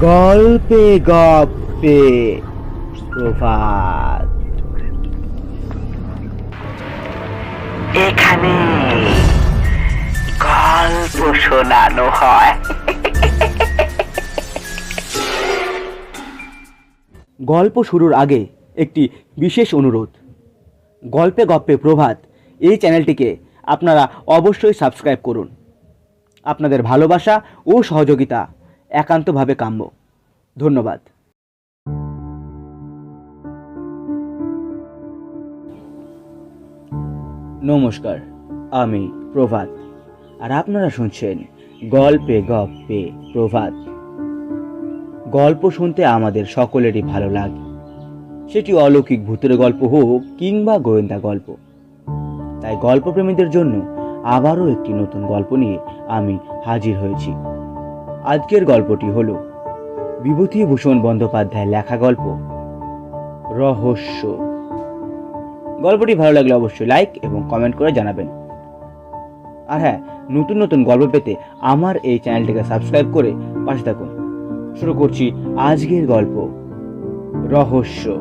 গল্পে গপ্পে। প্রভাত এখানে গল্প শোনানো হয়। গল্প শুরুর আগে একটি বিশেষ অনুরোধ। গল্পে গপ্পে প্রভাত এই চ্যানেলটিকে আপনারা অবশ্যই সাবস্ক্রাইব করুন। আপনাদের ভালোবাসা ও সহযোগিতা একান্তভাবে কাম্য। ধন্যবাদ। নমস্কার, আমি প্রভাত। আর আপনারা শুনছেন গল্পে গপ্পে প্রভাত। গল্প শুনতে আমাদের সকলেরই ভালো লাগে। সেটি অলৌকিক ভূতের গল্প হোক কিংবা গোয়েন্দা গল্প। তাই গল্পপ্রেমীদের জন্য আবারও একটি নতুন গল্প নিয়ে আমি হাজির হয়েছি। আজকের গল্পটি হলো বিভূতিভূষণ বন্দ্যোপাধ্যায়ের লেখা গল্প, রহস্য। গল্পটি ভালো লাগলে অবশ্যই লাইক এবং কমেন্ট করে জানাবেন। আর হ্যাঁ নতুন নতুন গল্প পেতে আমার এই চ্যানেলটিকে সাবস্ক্রাইব করে পাশে থাকুন। শুরু করছি আজকের গল্প, রহস্য।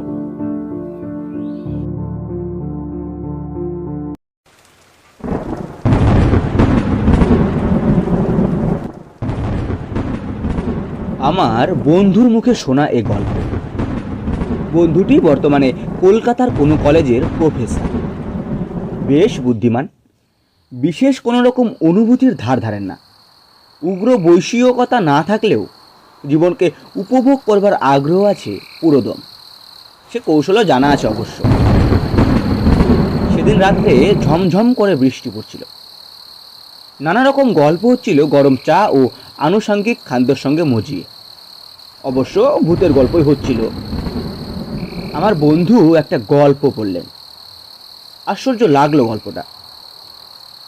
আমার বন্ধুর মুখে শোনা এ গল্প। বন্ধুটি বর্তমানে কলকাতার কোনো কলেজের প্রফেসর। বেশ বুদ্ধিমান। বিশেষ কোনো রকম অনুভূতির ধার ধারেন না। উগ্র বৈষয়িকতা না থাকলেও জীবনকে উপভোগ করবার আগ্রহ আছে পুরোদম। সে কৌশলও জানা আছে অবশ্য। সেদিন রাত্রে ঝমঝম করে বৃষ্টি পড়ছিল। নানা রকম গল্প হচ্ছিল গরম চা ও আনুষঙ্গিক খাদ্যর সঙ্গে মজিয়ে। অবশ্য ভূতের গল্পই হচ্ছিল। আমার বন্ধু একটা গল্প বললেন আশ্চর্য লাগল গল্পটা।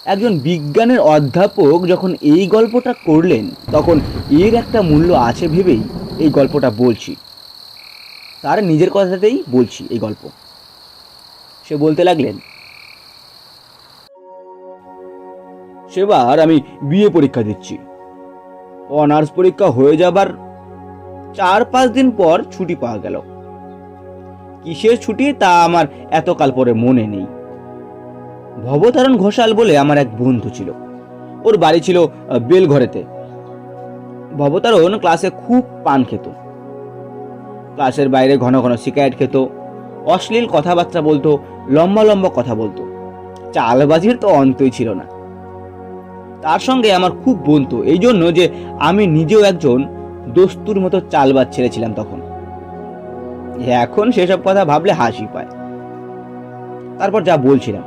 একজন বিজ্ঞানের অধ্যাপক যখন এই গল্পটা করলেন, তখন এর একটা মূল্য আছে ভেবেই এই গল্পটা বলছি। তার নিজের কথাতেই বলছি এই গল্প। সে বলতে লাগলেন, সেবার আমি বিএ পরীক্ষা দিচ্ছি। অনার্স পরীক্ষা হয়ে যাবার চার পাঁচ দিন পর ছুটি পাওয়া গেল। কিসের ছুটি তা আমার এতকাল পরে মনে নেই। ভবতারণ ঘোষাল বলে আমার এক বন্ধু ছিল। ওর বাড়ি ছিল বেলঘরেতে। ভবতারণ ক্লাসে খুব পান খেত। ক্লাসের বাইরে ঘন ঘন সিগারেট খেত, অশ্লীল কথাবার্তা বলতো, লম্বা লম্বা কথা বলতো। চালবাজির তো অন্তই ছিল না। তার সঙ্গে আমার খুব বন্ধু এই জন্য যে আমি নিজেও একজন দস্তুর মতো চালবাজ ছেড়েছিলাম তখন। এখন সেসব কথা ভাবলে হাসি পায়। তারপর যা বলছিলাম।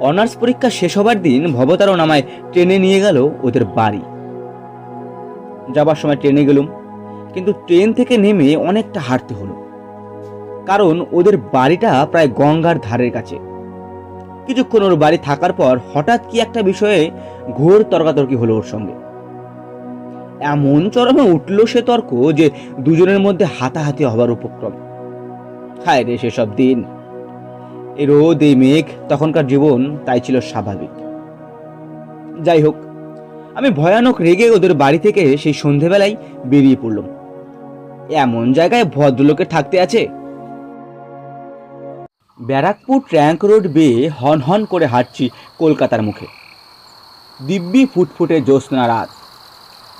অনার্স পরীক্ষা শেষ হবার দিন ভবতারণ আমায় ট্রেনে নিয়ে গেল ওদের বাড়ি। যাবার সময় ট্রেনে গেলুম, কিন্তু ট্রেন থেকে নেমে অনেকটা হাঁটতে হলো। কারণ ওদের বাড়িটা প্রায় গঙ্গার ধারের কাছে। কিছুক্ষণ ওর বাড়ি থাকার পর হঠাৎ কি একটা বিষয়ে ঘোর তর্কাতর্কি হলো ওর সঙ্গে। এমন চরমে উঠল সে তর্ক যে দুজনের মধ্যে হাতাহাতি হবার উপক্রম। হায় রে সেসব দিন। এই রোদ, এই মেঘ, তখনকার জীবন, তাই ছিল স্বাভাবিক। যাই হোক, আমি ভয়ানক রেগে ওদের বাড়ি থেকে সেই সন্ধেবেলায় বেরিয়ে পড়লাম। এমন জায়গায় ভদ্রলোকের থাকতে আছে। ব্যারাকপুর ট্র্যাঙ্ক রোড বেয়ে হন হন করে হাঁটছি কলকাতার মুখে। দিব্যি ফুটফুটে জ্যোৎস্না রাত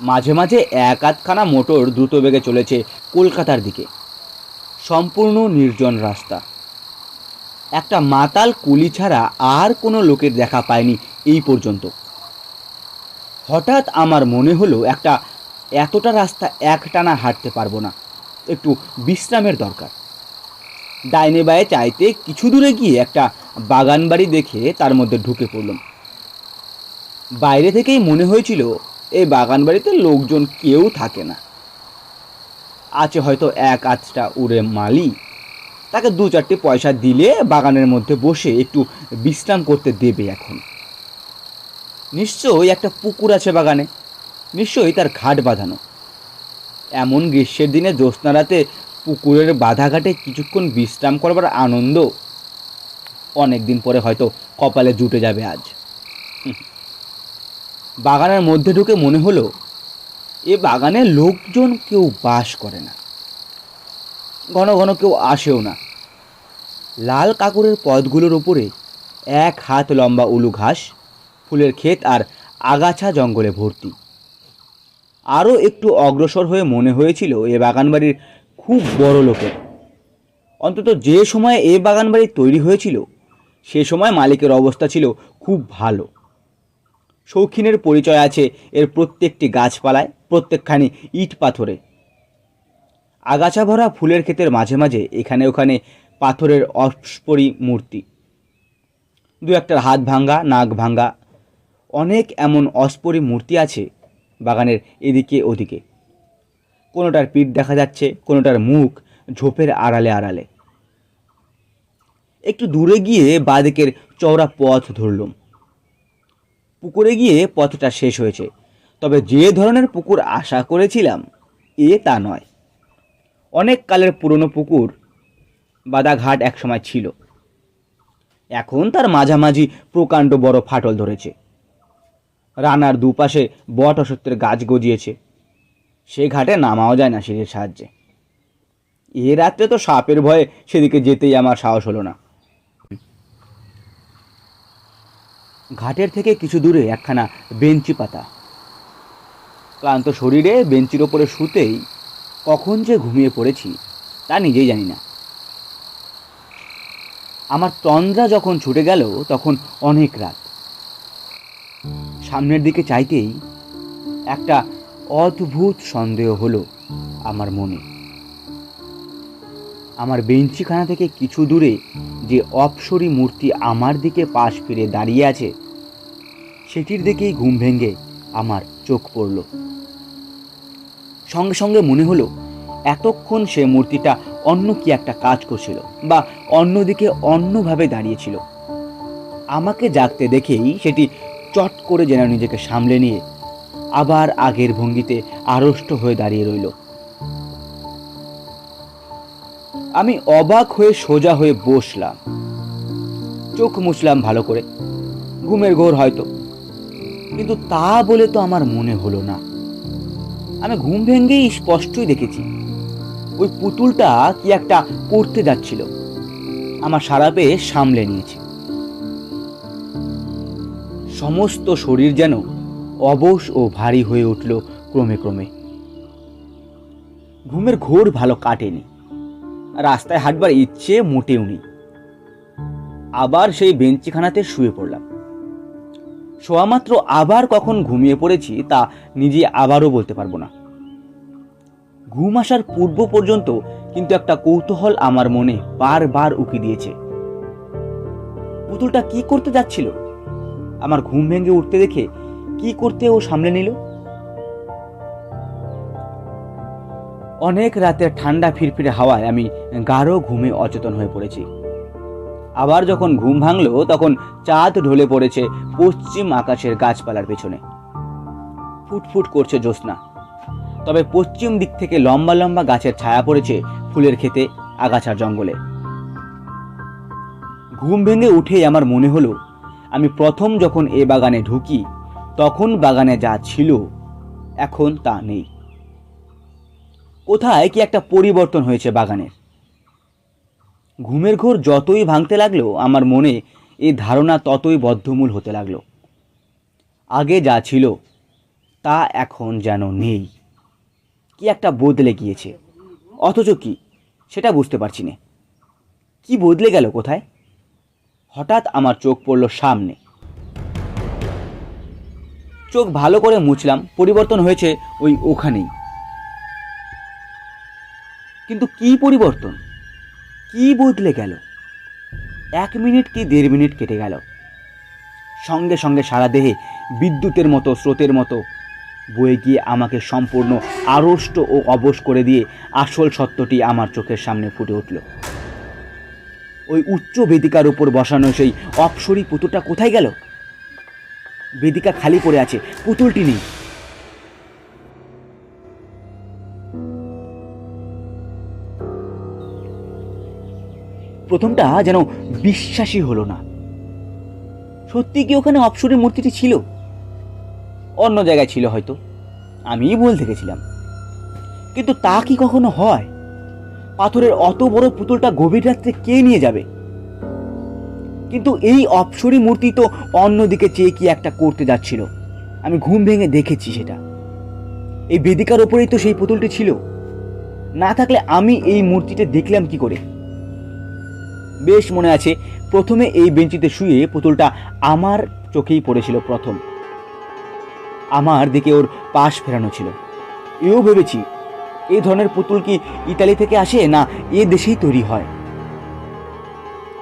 মাঝে মাঝে এক আধখানা মোটর দ্রুত বেগে চলেছে কলকাতার দিকে। সম্পূর্ণ নির্জন রাস্তা। একটা মাতাল কুলি ছাড়া আর কোনো লোকের দেখা পায়নি এই পর্যন্ত। হঠাৎ আমার মনে হলো একটা এতটা রাস্তা একটানা হাঁটতে পারব না। একটু বিশ্রামের দরকার। ডাইনে বায়ে চাইতে কিছু দূরে গিয়ে একটা বাগান বাড়ি দেখে তার মধ্যে ঢুকে পড়লাম। বাইরে থেকেই মনে হয়েছিল এই বাগান বাড়িতে লোকজন কেউ থাকে না। আছে হয়তো এক আধটা উড়ে মালি তাকে দু চারটে পয়সা দিলে বাগানের মধ্যে বসে একটু বিশ্রাম করতে দেবে এখন। নিশ্চয়ই একটা পুকুর আছে বাগানে। নিশ্চয়ই তার ঘাট বাঁধানো। এমন গ্রীষ্মের দিনে জ্যোৎস্না রাতে পুকুরের বাধা ঘাটে কিছুক্ষণ বিশ্রাম করবার আনন্দ। অনেক দিন পরে হয়তো কপালে জুটে যাবে আজ। বাগানের মধ্যে ঢুকে মনে হলো, এ বাগানে লোকজন কেউ বাস করে না। ঘন ঘন কেউ আসেও না। লাল কাকরের পথগুলোর ওপরে এক হাত লম্বা উলু ঘাস, ফুলের ক্ষেত আর আগাছা জঙ্গলে ভর্তি। আরও একটু অগ্রসর হয়ে মনে হয়েছিল এ বাগানবাড়ির খুব বড় লোকের। অন্তত যে সময়ে এ বাগানবাড়ি তৈরি হয়েছিল, সে সময় মালিকের অবস্থা ছিল খুব ভালো। শৌখিনের পরিচয় আছে এর প্রত্যেকটি গাছপালায়, প্রত্যেকখানি ইট পাথরে। আগাছা ভরা ফুলের ক্ষেতের মাঝে মাঝে এখানে ওখানে পাথরের অস্পরি মূর্তি। দু একটার হাত ভাঙ্গা, নাক ভাঙ্গা, অনেক এমন অস্পরি মূর্তি আছে বাগানের এদিকে ওদিকে। কোনোটার পিঠ দেখা যাচ্ছে, কোনোটার মুখ ঝোপের আড়ালে আড়ালে। একটু দূরে গিয়ে বাদিকের চওড়া পথ ধরলুম। পুকুরে গিয়ে পথটা শেষ হয়েছে। তবে যে ধরনের পুকুর আশা করেছিলাম, এ তা নয়। অনেক কালের পুরনো পুকুর বাদাঘাট একসময় ছিল। এখন তার মাঝামাঝি প্রকাণ্ড বড় ফাটল ধরেছে। রানার দুপাশে বট অসত্যের গাছ গজিয়েছে। সে ঘাটে নামাও যায় না সিঁড়ির সাহায্যে। এ রাত্রে তো সাপের ভয়ে সেদিকে যেতেই আমার সাহস হলো না। ঘাটের থেকে কিছু দূরে একখানা বেঞ্চি পাতা। ক্লান্ত শরীরে বেঞ্চির ওপরে শুতেই কখন যে ঘুমিয়ে পড়েছি, তা নিজেই জানি না। আমার তন্দ্রা যখন ছুটে গেল, তখন অনেক রাত। সামনের দিকে চাইতেই একটা অদ্ভুত সন্দেহ হলো আমার মনে। আমার বেঞ্চিখানা থেকে কিছু দূরে যে অপসরী মূর্তি আমার দিকে পাশ ফিরে দাঁড়িয়ে আছে সেটির দিকেই ঘুম ভেঙে আমার চোখ পড়ল। সঙ্গে সঙ্গে মনে হলো, এতক্ষণ সে মূর্তিটা অন্য কি একটা কাজ করছিল বা অন্যদিকে অন্যভাবে দাঁড়িয়েছিল আমাকে জাগতে দেখেই সেটি চট করে যেন নিজেকে সামলে নিয়ে আবার আগের ভঙ্গিতে আড়ষ্ট হয়ে দাঁড়িয়ে রইল। আমি অবাক হয়ে সোজা হয়ে বসলাম। চোখ মুছলাম ভালো করে। ঘুমের ঘোর হয়তো। কিন্তু তা বলে তো আমার মনে হলো না। আমি ঘুম ভেঙেই স্পষ্টই দেখেছি, ওই পুতুলটা কি একটা করতে যাচ্ছিল। আমার সারা পেয়ে সামলে নিয়েছে। সমস্ত শরীর যেন অবশ ও ভারী হয়ে উঠল ক্রমে ক্রমে। ঘুমের ঘোর ভালো কাটেনি। রাস্তায় হাঁটবার ইচ্ছে মোটেও নেই। আবার সেই বেঞ্চিখানাতে শুয়ে পড়লাম। শোয়া মাত্র আবার কখন ঘুমিয়ে পড়েছি তা নিজে আবারও বলতে পারব না। ঘুম আসার পূর্ব পর্যন্ত কিন্তু একটা কৌতূহল আমার মনে বারবার উকি দিয়েছে। পুতুলটা কি করতে যাচ্ছিল? আমার ঘুম ভেঙে উঠতে দেখে কি করতে ও সামলে নিল? অনেক রাতের ঠান্ডা ফিরফিরে হাওয়ায় আমি গাঢ় ঘুমে অচেতন হয়ে পড়েছি। আবার যখন ঘুম ভাঙলো, তখন চাঁদ ঢলে পড়েছে পশ্চিম আকাশের গাছপালার পেছনে। ফুটফুট করছে জ্যোৎস্না। তবে পশ্চিম দিক থেকে লম্বা লম্বা গাছের ছায়া পড়েছে ফুলের খেতে আগাছার জঙ্গলে। ঘুম ভেঙে উঠেই আমার মনে হলো, আমি প্রথম যখন এ বাগানে ঢুকি, তখন বাগানে যা ছিল, এখন তা নেই। কোথায় কি একটা পরিবর্তন হয়েছে বাগানের? ঘুমের ঘোর যতই ভাঙতে লাগল, আমার মনে এই ধারণা ততই বদ্ধমূল হতে লাগল। আগে যা ছিল, তা এখন যেন নেই। কি একটা বদলে গিয়েছে। অথচ কি, সেটা বুঝতে পারছি না। কি বদলে গেল কোথায়? হঠাৎ আমার চোখ পড়ল সামনে। চোখ ভালো করে মুছলাম, পরিবর্তন হয়েছে ওই ওখানেই। কিন্তু কি পরিবর্তন? কি বদলে গেল? এক মিনিট কি দেড় মিনিট কেটে গেল? সঙ্গে সঙ্গে সারা দেহে বিদ্যুতের মতো, স্রোতের মতো বয়ে গিয়ে আমাকে সম্পূর্ণ আড়ষ্ট ও অবশ করে দিয়ে আসল সত্যটি আমার চোখের সামনে ফুটে উঠল। ওই উচ্চ বেদিকার উপর বসানো সেই অপসরী পুতুলটা কোথায় গেল? বেদিকা খালি পড়ে আছে, পুতুলটি নেই। প্রথমটা যেন বিশ্বাসই হলো না। সত্যি কি ওখানে অপসরের মূর্তিটি ছিল? অন্য জায়গায় ছিল হয়তো। আমিই ভুল দেখেছিলাম। কিন্তু তা কি কখনো হয়? পাথরের অত বড় পুতুলটা গভীর রাত্রে কে নিয়ে যাবে? কিন্তু এই অপসরী মূর্তি তো অন্যদিকে চেয়ে কি একটা করতে যাচ্ছিল। আমি ঘুম ভেঙে দেখেছি সেটা। এই বেদিকার ওপরেই তো সেই পুতুলটি ছিল। না থাকলে আমি এই মূর্তিটা দেখলাম কি করে? বেশ মনে আছে। প্রথমে এই বেঞ্চিতে শুয়ে পুতুলটা আমার চোখেই পড়েছিল প্রথম। আমার দিকে ওর পাশ ফেরানো ছিল। এও ভেবেছি এই ধরনের পুতুল কি ইতালি থেকে আসে না এ দেশেই তৈরি হয়?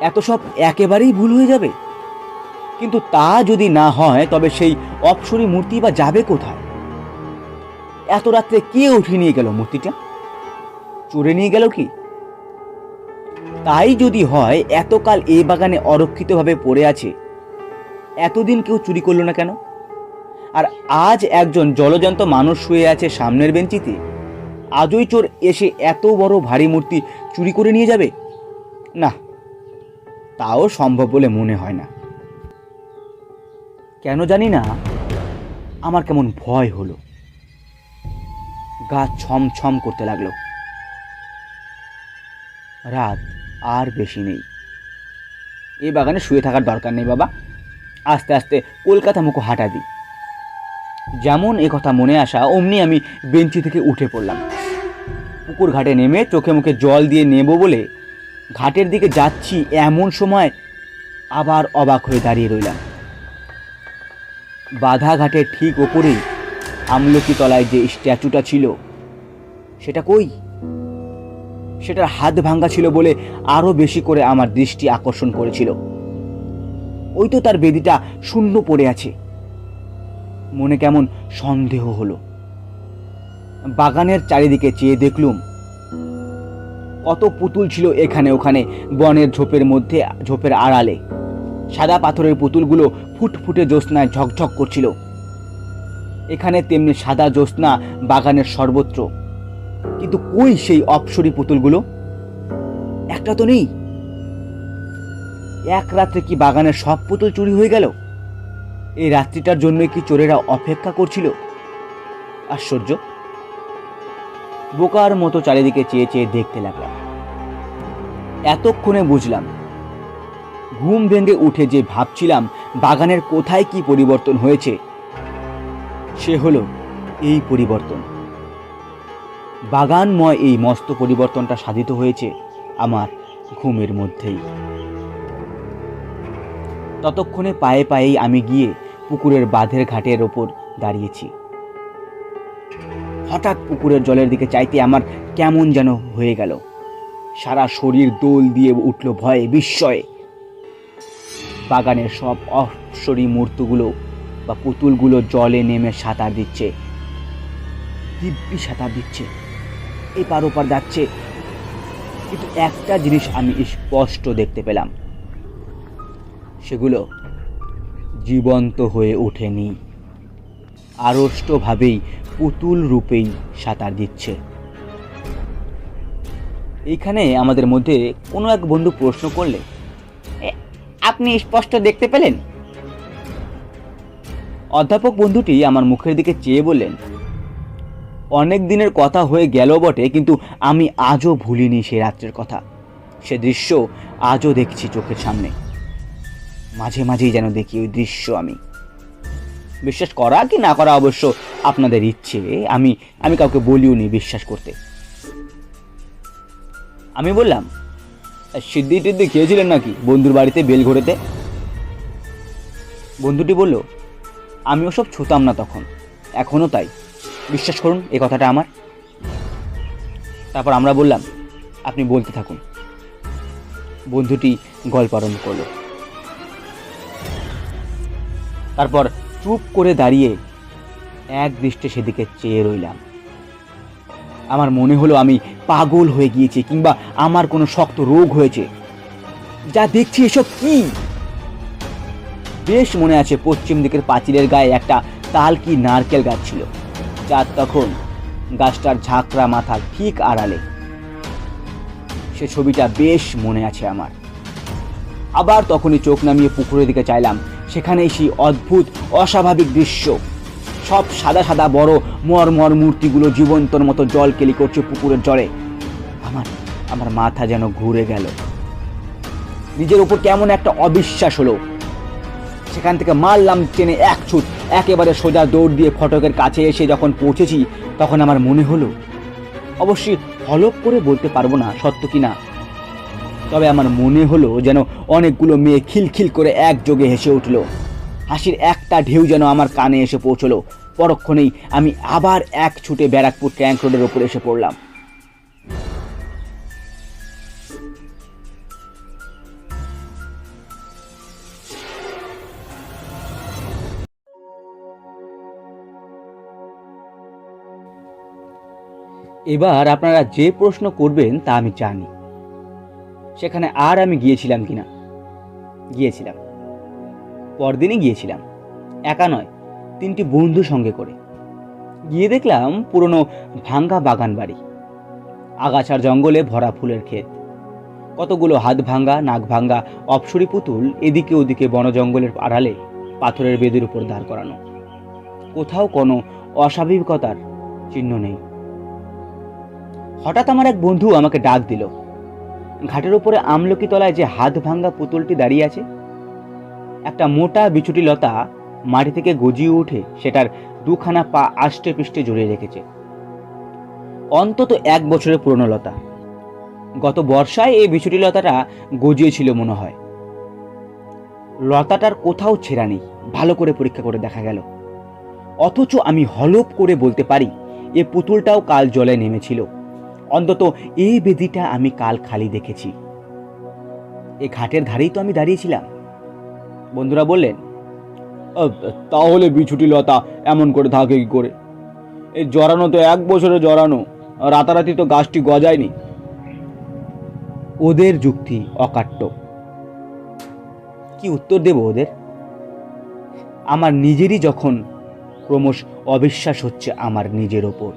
এত সব একেবারেই ভুল হয়ে যাবে? কিন্তু তা যদি না হয়, তবে সেই অপসরী মূর্তি বা যাবে কোথায়? এত রাত্রে কে উঠিয়ে নিয়ে গেল মূর্তিটা? চুরে নিয়ে গেল কি? তাই যদি হয়, এতকাল এ বাগানে অরক্ষিতভাবে পড়ে আছে। এতদিন কেউ চুরি করল না কেন? আর আজ একজন জলজন্ত মানুষ শুয়ে আছে সামনের বেঞ্চিতে। আজই চোর এসে এত বড় ভারী মূর্তি চুরি করে নিয়ে যাবে? না, তাও সম্ভব বলে মনে হয় না। কেন জানি না, আমার কেমন ভয় হলো। গা ছম ছম করতে লাগল। রাত আর বেশি নেই। এই বাগানে শুয়ে থাকার দরকার নেই বাবা। আস্তে আস্তে কলকাতা মুখো হাঁটা দিই যেমন এ কথা মনে আসা, অমনি আমি বেঞ্চি থেকে উঠে পড়লাম। পুকুর ঘাটে নেমে চোখে মুখে জল দিয়ে নেব বলে ঘাটের দিকে যাচ্ছি এমন সময় আবার অবাক হয়ে দাঁড়িয়ে রইলাম। বাধা ঘাটের ঠিক ওপরেই আমলকি তলায় যে স্ট্যাচুটা ছিল, সেটা কই? সেটার হাত ভাঙ্গা ছিল বলে আরও বেশি করে আমার দৃষ্টি আকর্ষণ করেছিল। ওই তো তার বেদিটা শূন্য পড়ে আছে। মনে কেমন সন্দেহ হলো। বাগানের চারিদিকে চেয়ে দেখলুম, কত পুতুল ছিল এখানে ওখানে বনের ঝোপের মধ্যে, ঝোপের আড়ালে। সাদা পাথরের পুতুলগুলো ফুটফুটে জ্যোৎস্নায় ঝকঝক করছিল। এখানে তেমনি সাদা জ্যোৎস্না বাগানের সর্বত্র। কিন্তু কই সেই অপসরী পুতুলগুলো? একটা তো নেই। এক রাত্রে কি বাগানের সব পুতুল চুরি হয়ে গেল? এই রাত্রিটার জন্য কি চোরেরা অপেক্ষা করছিল? আশ্চর্য। বোকার মতো চারিদিকে চেয়ে চেয়ে দেখতে লাগলাম। এতক্ষণে বুঝলাম, ঘুম ভেঙে উঠে যে ভাবছিলাম বাগানের কোথায় কি পরিবর্তন হয়েছে, সে হলো এই পরিবর্তন। বাগানময় এই মস্ত পরিবর্তনটা সাধিত হয়েছে আমার ঘুমের মধ্যেই। ততক্ষণে পায়ে পায়েই আমি গিয়ে পুকুরের বাঁধের ঘাটের ওপর দাঁড়িয়েছি। হঠাৎ পুকুরের জলের দিকে চাইতে আমার কেমন যেন হয়ে গেল। সারা শরীর দোল দিয়ে উঠল ভয়ে, বিস্ময়ে। বাগানের সব অশ্বরী মূর্তিগুলো বা পুতুলগুলো জলে নেমে সাঁতার দিচ্ছে। দিব্যি সাঁতার দিচ্ছে। এপার ওপার যাচ্ছে। কিন্তু একটা জিনিস আমি স্পষ্ট দেখতে পেলাম। সেগুলো জীবন্ত হয়ে ওঠেনি। আড়ষ্টভাবেই, পুতুল রূপেই সাঁতার দিচ্ছে। এইখানে আমাদের মধ্যে কোনো এক বন্ধু প্রশ্ন করলে আপনি স্পষ্ট দেখতে পেলেন? অধ্যাপক বন্ধুটি আমার মুখের দিকে চেয়ে বললেন অনেক দিনের কথা হয়ে গেল বটে, কিন্তু আমি আজও ভুলিনি সে রাত্রের কথা। সে দৃশ্য আজও দেখছি চোখের সামনে। মাঝে মাঝেই যেন দেখি ওই দৃশ্য আমি। বিশ্বাস করা কি না করা অবশ্য আপনাদের ইচ্ছে। আমি আমি কাউকে বলিও নি বিশ্বাস করতে। আমি বললাম সিদ্ধি টিদ্ধি খেয়েছিলেন নাকি বন্ধুর বাড়িতে বেল ঘোরেতে বন্ধুটি বলল, আমি ওসব ছুতাম না তখন এখনও তাই। বিশ্বাস করুন, এই কথাটা আমার। তারপর আমরা বললাম, আপনি বলতে থাকুন। বন্ধুটি গল্প আরম্ভ করল। তারপর চুপ করে দাঁড়িয়ে এক দৃষ্টে সেদিকে চেয়ে রইলাম। আমার মনে হলো আমি পাগল হয়ে গিয়েছি, কিংবা আমার কোনো শক্ত রোগ হয়েছে। যা দেখছি এসব কি? বেশ মনে আছে পশ্চিম দিকের পাঁচিলের গায়ে একটা তাল কি নারকেল গাছ ছিল। যার তখন গাছটার ঝাঁকড়া মাথার ঠিক আড়ালে। সে ছবিটা বেশ মনে আছে আমার। আবার তখনই চোখ নামিয়ে পুকুরের দিকে চাইলাম সেখানে সেই অদ্ভুত, অস্বাভাবিক দৃশ্য। সব সাদা সাদা বড় মরমর মূর্তিগুলো জীবন্তর মতো জল কেলি করছে পুকুরের জলে। আমার আমার মাথা যেন ঘুরে গেল। নিজের উপর কেমন একটা অবিশ্বাস হলো। সেখান থেকে মারলাম ট্রেনে এক ছুট। একেবারে সোজা দৌড় দিয়ে ফটকের কাছে এসে যখন পৌঁছেছি, তখন আমার মনে হলো, অবশ্যই হলপ করে বলতে পারব না সত্য কি না। তবে আমার মনে হলো যেন অনেকগুলো মেয়ে খিলখিল করে একযোগে হেসে উঠল। হাসির একটা ঢেউ যেন আমার কানে এসে পৌঁছলো। পরক্ষণেই আমি আবার এক ছুটে ব্যারাকপুর ট্যাঙ্ক রোডের ওপর এসে পড়লাম। এবার আপনারা যে প্রশ্ন করবেন তা আমি জানি। সেখানে আর আমি গিয়েছিলাম কিনা? গিয়েছিলাম। পরদিনই গিয়েছিলাম। একা নয়, তিনটি বন্ধু সঙ্গে করে। গিয়ে দেখলাম পুরনো ভাঙ্গা বাগান বাড়ি। আগাছার জঙ্গলে ভরা ফুলের ক্ষেত। কতগুলো হাত ভাঙ্গা, নাক ভাঙ্গা, অপসরি পুতুল এদিকে ওদিকে বন জঙ্গলের আড়ালে পাথরের বেদির উপর দাঁড় করানো। কোথাও কোনো অস্বাভাবিকতার চিহ্ন নেই। হঠাৎ আমার এক বন্ধু আমাকে ডাক দিল। ঘাটের উপরে আমলকি তলায় যে হাত ভাঙ্গা পুতুলটি দাঁড়িয়ে আছে, একটা মোটা বিছুটি লতা মাটি থেকে গজিয়ে উঠে সেটার দুখানা পা আষ্টে পৃষ্ঠে জড়িয়ে রেখেছে। অন্তত এক বছরের পুরনো লতা। গত বর্ষায় এই বিছুটি লতাটা গজিয়েছিল মনে হয়। লতাটার কোথাও ছেঁড়া নেই, ভালো করে পরীক্ষা করে দেখা গেল। অথচ আমি হলপ করে বলতে পারি, এ পুতুলটাও কাল জলে নেমেছিল। অন্তত এই বেদিটা আমি কাল খালি দেখেছি। এ ঘাটের ধারেই তো আমি দাঁড়িয়েছিলাম। বন্ধুরা বললেন "আহ, তাহলে বিছুটি লতা এমন করে থাকে কি করে? এই জড়ানো তো এক বছরে জড়ানো রাতারাতি তো গাছটি গজায়নি। ওদের যুক্তি অকাট্য। কি উত্তর দেব ওদের? আমার নিজেরই যখন ক্রমশ অবিশ্বাস হচ্ছে আমার নিজের ওপর।